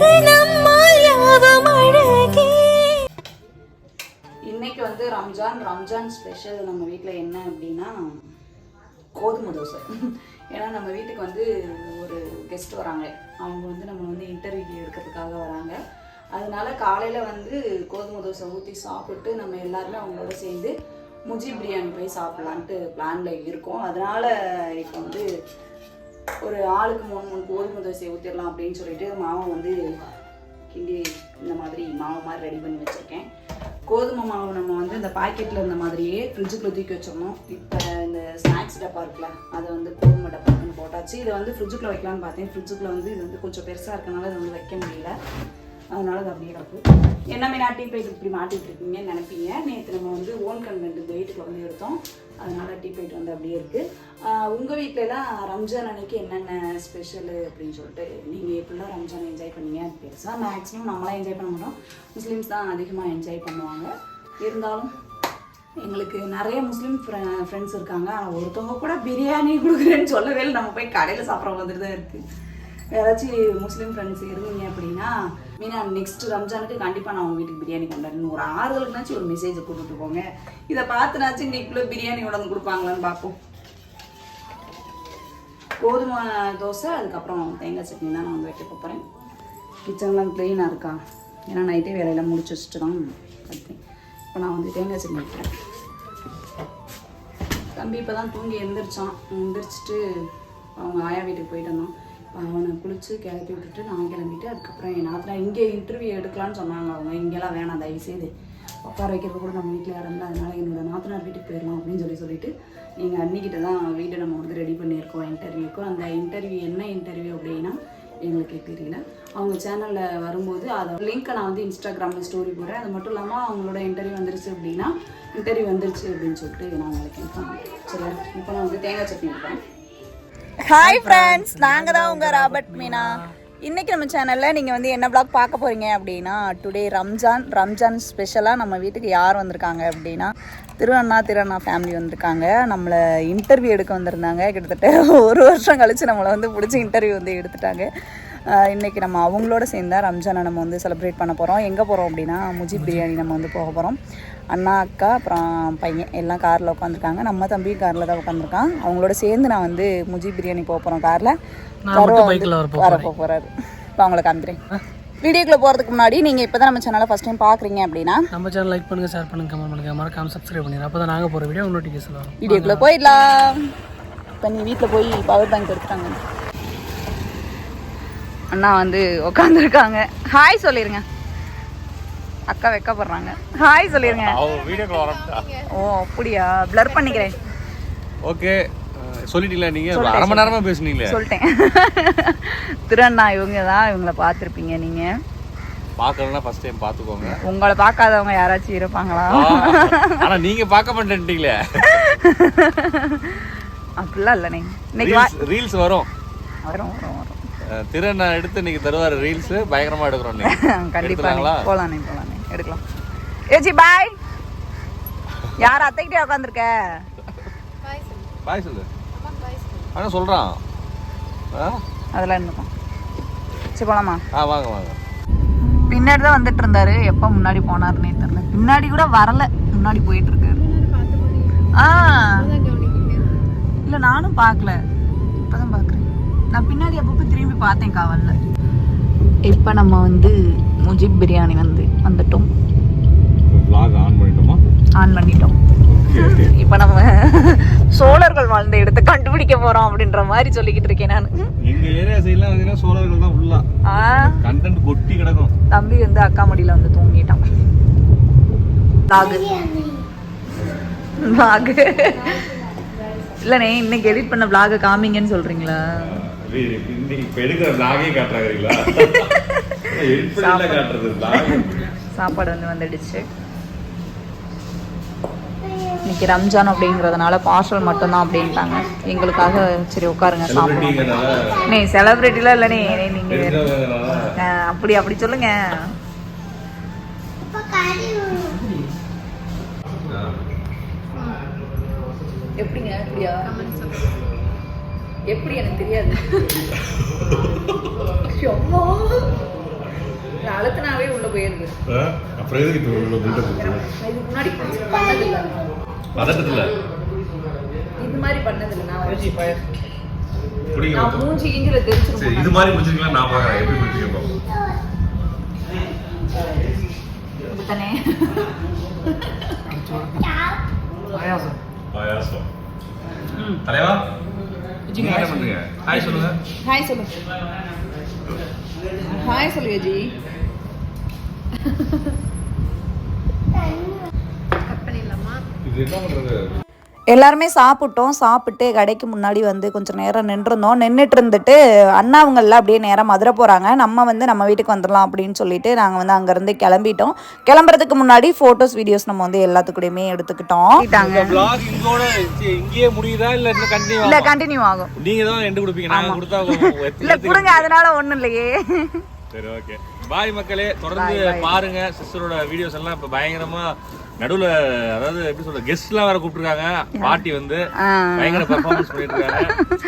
உனக்கு இன்னைக்கு வந்து ரம்ஜான் ரம்ஜான் ஸ்பெஷல் நம்ம வீட்டில் என்ன அப்படின்னா கோதுமை தோசை. ஏன்னா நம்ம வீட்டுக்கு வந்து ஒரு கெஸ்ட் வராங்க. அவங்க வந்து நம்ம வந்து இன்டர்வியூ எடுக்கிறதுக்காக வராங்க. அதனால காலையில் வந்து கோதுமை தோசை ஊற்றி சாப்பிட்டு நம்ம எல்லாருமே அவங்களோட சேர்ந்து முஜி பிரியாணி போய் சாப்பிட்லான்ட்டு பிளானில் இருக்கோம். அதனால் இப்போ வந்து ஒரு ஆளுக்கு மூணு மூணு கோதுமை தோசையை ஊற்றிடலாம் அப்படின்னு சொல்லிட்டு மாவை வந்து கிண்டி இந்த மாதிரி மாவு மாதிரி ரெடி பண்ணி வச்சுருக்கேன். கோதுமை மாவு நம்ம வந்து இந்த பாக்கெட்டில் இருந்த மாதிரியே ஃப்ரிட்ஜுக்கு தூக்கி வச்சிடணும். இப்போ இந்த ஸ்நாக்ஸ் டப்பா இருக்குல்ல அதை வந்து கோதுமை டப்பான்னு போட்டாச்சு. இதை வந்து ஃப்ரிட்ஜுக்குள்ள வைக்கலான்னு பார்த்தேன். ஃப்ரிட்ஜுக்குள்ளே வந்து இது வந்து கொஞ்சம் பெருசாக இருக்கனால இதை வந்து வைக்க முடியல. அதனால அது அப்படியே இருக்கும் என்ன மீனா டீ பைட் இப்படி மாட்டிகிட்டு இருக்கீங்கன்னு நினைப்பீங்க. நேற்று நம்ம வந்து ஓன் கன்வென்ட் இந்த வீட்டுக்கு எடுத்தோம். அதனால டீ பைட் வந்து அப்படியே இருக்குது உங்கள் வீட்டிலலாம் ரம்ஜான் அன்னைக்கு என்னென்ன ஸ்பெஷல் அப்படின்னு சொல்லிட்டு நீங்கள் எப்படிலாம் ரம்ஜான் என்ஜாய் பண்ணீங்க பெருசாக மேக்ஸிமம் நம்மளாம் என்ஜாய் பண்ண மாட்டோம். முஸ்லீம்ஸ் தான் அதிகமாக என்ஜாய் பண்ணுவாங்க. இருந்தாலும் எங்களுக்கு நிறைய முஸ்லீம் ஃப்ரெண்ட்ஸ் இருக்காங்க. ஆனால் ஒருத்தவங்க கூட பிரியாணி கொடுக்குறேன்னு சொல்லவே நம்ம போய் கடையில் சாப்பிட்ற மாதிரி தான் இருக்குது யாராச்சும் முஸ்லீம் ஃப்ரெண்ட்ஸ் இருந்தீங்க அப்படின்னா மீனா நெக்ஸ்ட் ரம்ஜானுக்கு கண்டிப்பாக நான் உங்கள் வீட்டுக்கு பிரியாணி கொண்டாடுறேன் ஒரு ஆறுதலுக்குனாச்சும் ஒரு மெசேஜை கொடுத்துட்டு போங்க. இதை பார்த்துனாச்சும் இன்னைக்குள்ள பிரியாணி உடம்பு கொடுப்பாங்களான்னு பார்ப்போம். கோதுமை தோசை அதுக்கப்புறம் தேங்காய் சட்னி தான் நான் வந்து வைக்க போகிறேன் கிச்சன்லாம் க்ளீனாக இருக்கா? ஏன்னா நைட்டே வேலையெல்லாம் முடிச்சு வச்சுட்டு தான் பார்த்தேன் இப்போ நான் வந்து தேங்காய் சட்னி வைக்கிறேன். தம்பி இப்போ தான் தூங்கி எழுந்திரிச்சான் எந்திரிச்சிட்டு அவங்க ஆயா வீட்டுக்கு போயிட்டு வந்தான். அவனை குளித்து கிளப்பி விட்டுட்டு நான் கிளம்பிட்டு அதுக்கப்புறம் என் நாத்தில் இங்கே இன்டர்வியூ எடுக்கலான்னு சொன்னாங்க அவங்க. இங்கெல்லாம் வேணாம் தயவு செய்து உட்கார வைக்கிறது கூட நம்ம வீட்டில் யாரும் இல்லை. அதனால என்னோட நாத்தனார் வீட்டுக்கு போயிடலாம் அப்படின்னு சொல்லி சொல்லிட்டு எங்கள் அண்ணிக்கிட்ட தான் வீடு நம்ம வந்து ரெடி பண்ணியிருக்கோம் இன்டர்வியூக்கு அந்த இன்டர்வியூ என்ன இன்டர்வியூ அப்படின்னா எங்களுக்கு தெரியல. அவங்க சேனலில் வரும்போது அதை லிங்க்கை நான் வந்து இன்ஸ்டாகிராமில் ஸ்டோரி போடுறேன். அது மட்டும் இல்லாமல் அவங்களோட இன்டர்வியூ வந்துருச்சு அப்படின்னா இன்டர்வியூ வந்துருச்சு அப்படின்னு சொல்லிட்டு நான் உங்களுக்கு சரி இப்போ நான் வந்து தேங்காய் சட்னி எடுப்பேன் ஹாய் ஃப்ரெண்ட்ஸ் நாங்கள் தான் உங்கள் ராபர்ட் மீனா. இன்னைக்கு நம்ம சேனலில் நீங்கள் வந்து என்ன vlog பார்க்க போகிறீங்க அப்படின்னா டுடே ரம்ஜான் ரம்ஜான் ஸ்பெஷலாக நம்ம வீட்டுக்கு யார் வந்திருக்காங்க அப்படின்னா திருவண்ணா திருவண்ணா ஃபேமிலி வந்திருக்காங்க. நம்மளை இன்டர்வியூ எடுக்க வந்திருந்தாங்க. கிட்டத்தட்ட ஒரு வருஷம் கழித்து நம்மளை வந்து பிடிச்சி இன்டர்வியூ வந்து எடுத்துட்டாங்க. ஆஹ் இன்னைக்கு நம்ம அவங்களோட சேர்ந்து தான் ரம்ஜானை நம்ம வந்து செலிப்ரேட் பண்ண போகிறோம் எங்கே போகிறோம் அப்படின்னா முஜிப் பிரியாணி நம்ம வந்து போக போகிறோம் அண்ணா அக்கா அப்புறம் பையன் எல்லாம் காரில் உட்காந்துருக்காங்க நம்ம தம்பியும் காரில் தான் உட்காந்துருக்கான் அவங்களோட சேர்ந்து நான் வந்து முஜிப் பிரியாணி போக போகிறோம் காரில் வர போக போகிறாரு இப்போ அவங்கள காமிக்கிறேன். வீடியோக்குள்ளே போகிறதுக்கு முன்னாடி நீங்கள் இப்போ தான் நம்ம சேனலை ஃபஸ்ட் டைம் பார்க்குறீங்க அப்படின்னா நம்ம சேனல் லைக் பண்ணுங்க ஷேர் பண்ணுங்க கமெண்ட் பண்ணுங்க. மறக்காம சப்ஸ்கிரைப் பண்ணிடுங்க. அப்போ தான் நாங்கள் போகிற வீடியோ நோட்டிஃபிகேஷன் வரும். வீடியோக்குள்ளே போயிடலாம். இப்போ நீ வீட்டில் போய் பவர் பேங்க் எடுத்துட்டாங்க அண்ணா வந்து உட்காந்துருக்காங்க ஹாய் சொல்லிருங்க. அக்கா வெக்கப்படுறாங்க. ஹாய் சொல்லிருங்க. ஓ அப்படியா? ப்ளர் பண்ணிக்கிறேன். ஓகே சொல்லிட்டீங்களா நீங்க? அரை மணி நேரமா பேசுனீங்களே? சொல்லிட்டேன். திருண்ணா இவங்க தான் இவங்கள பார்த்துருப்பீங்க நீங்கள் பார்க்கலன்னா ஃபர்ஸ்ட் டைம் பார்த்துக்கோங்க. உங்களை பார்க்காதவங்க யாராச்சும் இருப்பாங்களா? ஆனா நீங்க பார்க்க மாட்டேன்ட்டீங்களே. அப்படிலாம் இல்லைண்ணே இன்னைக்கு வா ரீல்ஸ் ரீல்ஸ் வரும். வரும் வரும் வரும். திறன் எடுத்து இன்னைக்கு தருவாரு ரீல்ஸ் பயங்கரமா எடுக்கிறோம் கண்டிப்பா போலானே போலானே எடுக்கலாம். ஏச்சி பாய் யார் அத்தைக்கிட்டே உட்காந்துருக்க பாய் சொல்லு. ஆனா சொல்றான். ஆ? அதெல்லாம் இருந்துக்கும் சரி போலாமா? ஆ வாங்க வாங்க. பின்னாடி தான் வந்துட்டு இருந்தாரு. எப்போ முன்னாடி போனாருன்னே தெரியல. பின்னாடி கூட வரல. முன்னாடி போயிட்டு இருக்காரு. ஆ. இல்லை நானும் பார்க்கல. நான் பின்னாடி அப்பப்போ திரும்பி பார்த்தேன் காவல்ல. இப்போ நம்ம வந்து முஜிப் பிரியாணி வந்து வந்துட்டோம். ஆன் பண்ணிட்டோமா? ஆன் பண்ணிட்டோம். இப்போ நம்ம சோழர்கள் வாழ்ந்த இடத்தை கண்டுபிடிக்க போறோம் அப்படின்ற மாதிரி சொல்லிக்கிட்டு இருக்கேன் நான். எங்க ஏரியா சைடுலாம் வந்தீங்கன்னா சோழர்கள் தான் ஃபுல்லா ஆ. கண்டென்ட் கொட்டி கிடக்கும். தம்பி வந்து அக்கா மடியில வந்து தூங்கிட்டான். லாகு. லாகு. இல்லண்ணே இன்னைக்கு எடிட் பண்ண vlog காமிங்கன்னு சொல்றீங்களா? இப்ப எடுக்கிற காட்டுறாங்களா காட்டுறது சாப்பாடு வந்து வந்துடுச்சு. இன்னைக்கு ரம்ஜான் அப்படிங்கிறதுனால பார்சல் மட்டும்தான் அப்படின்ட்டாங்க. எங்களுக்காக சரி உட்காருங்க செலிபிரிட்டிங்கிறனால நீ செலிபிரிட்டிலாம் இல்லைனே நீங்க வேற. தெரிஞ்சவங்கனால ஆ, அப்படி அப்படி சொல்லுங்க. எப்படிங்க? எப்படியா எப்படி எனக்கு தெரியாது? அம்மா. அழுத்தினாவே உள்ள போயிருது. அப்புறம் எதுக்கு இப்போ இவ்வளோ பில்டப் இதுக்கு முன்னாடி பண்ணதில்லை. பதட்டத்தில் இது மாதிரி பண்ணதில்லை. நான் நான் மூஞ்சி கிஞ்சில தெரிச்சிருக்கேன் சரி இது மாதிரி முடிச்சிருக்கலாம் நான் பார்க்குறேன் எப்படி முடிச்சிருக்கோம்? தானே பாயாசம். பாயாசம். தலைவா? நீங்க என்ன பண்ணுங்க ஹாய் சொல்லுங்க. ஹாய் சொல்லு. ஹாய் இது என்ன பண்றது? எல்லாருமே சாப்பிட்டோம். சாப்பிட்டு கடைக்கு முன்னாடி வந்து கொஞ்சம் நேரம் நின்றுருந்தோம். நின்றுட்டு இருந்துட்டு அண்ணா அவங்கெல்லாம் அப்படியே நேரம் மதுரை போகிறாங்க நம்ம வந்து நம்ம வீட்டுக்கு வந்துடலாம் அப்படின்னு சொல்லிட்டு நாங்கள் வந்து அங்கேருந்து கிளம்பிட்டோம். கிளம்புறதுக்கு முன்னாடி ஃபோட்டோஸ் வீடியோஸ் நம்ம வந்து எல்லாத்துக்கூடயுமே எடுத்துக்கிட்டோம். இல்ல கண்டினியூ இல்லை கண்டினியூ ஆகும். நீங்க தான் எண்டு கொடுப்பீங்க கொடுங்க அதனால ஒன்றும் இல்லையே. சரி ஓகே பாய் மக்களே தொடர்ந்து பாருங்க. சிஸ்டரோட வீடியோஸ் எல்லாம் இப்ப பயங்கரமா நடுவுல அதாவது எப்படி சொல்ற கெஸ்ட் எல்லாம் வேற கூப்பிட்டுருக்காங்க. பாட்டி வந்து பயங்கர பெர்ஃபார்மன்ஸ் பண்ணிட்டு இருக்காங்க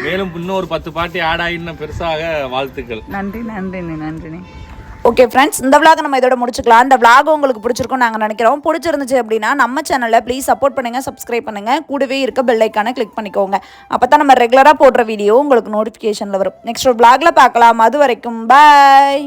மேலும் இன்னும் ஒரு பத்து பாட்டி ஆட் ஆகி இன்னும் பெருசாக வாழ்த்துக்கள். நன்றி நன்றிண்ணே நன்றிண்ணே ஓகே ஃப்ரெண்ட்ஸ் இந்த vlog நம்ம இதோட முடிச்சுக்கலாம். இந்த vlog உங்களுக்கு பிடிச்சிருக்கும் நாங்கள் நினைக்கிறோம். பிடிச்சிருந்துச்சு அப்படின்னா நம்ம சேனலில் ப்ளீஸ் சப்போர்ட் பண்ணுங்கள் சப்ஸ்கிரைப் பண்ணுங்கள் கூடவே இருக்க பெல் ஐக்கானை கிளிக் பண்ணிக்கோங்க. அப்போ தான் நம்ம ரெகுலராக போடுற வீடியோ உங்களுக்கு நோட்டிஃபிகேஷனில் வரும். நெக்ஸ்ட் ஒரு vlogல பார்க்கலாம். அது வரைக்கும் பாய்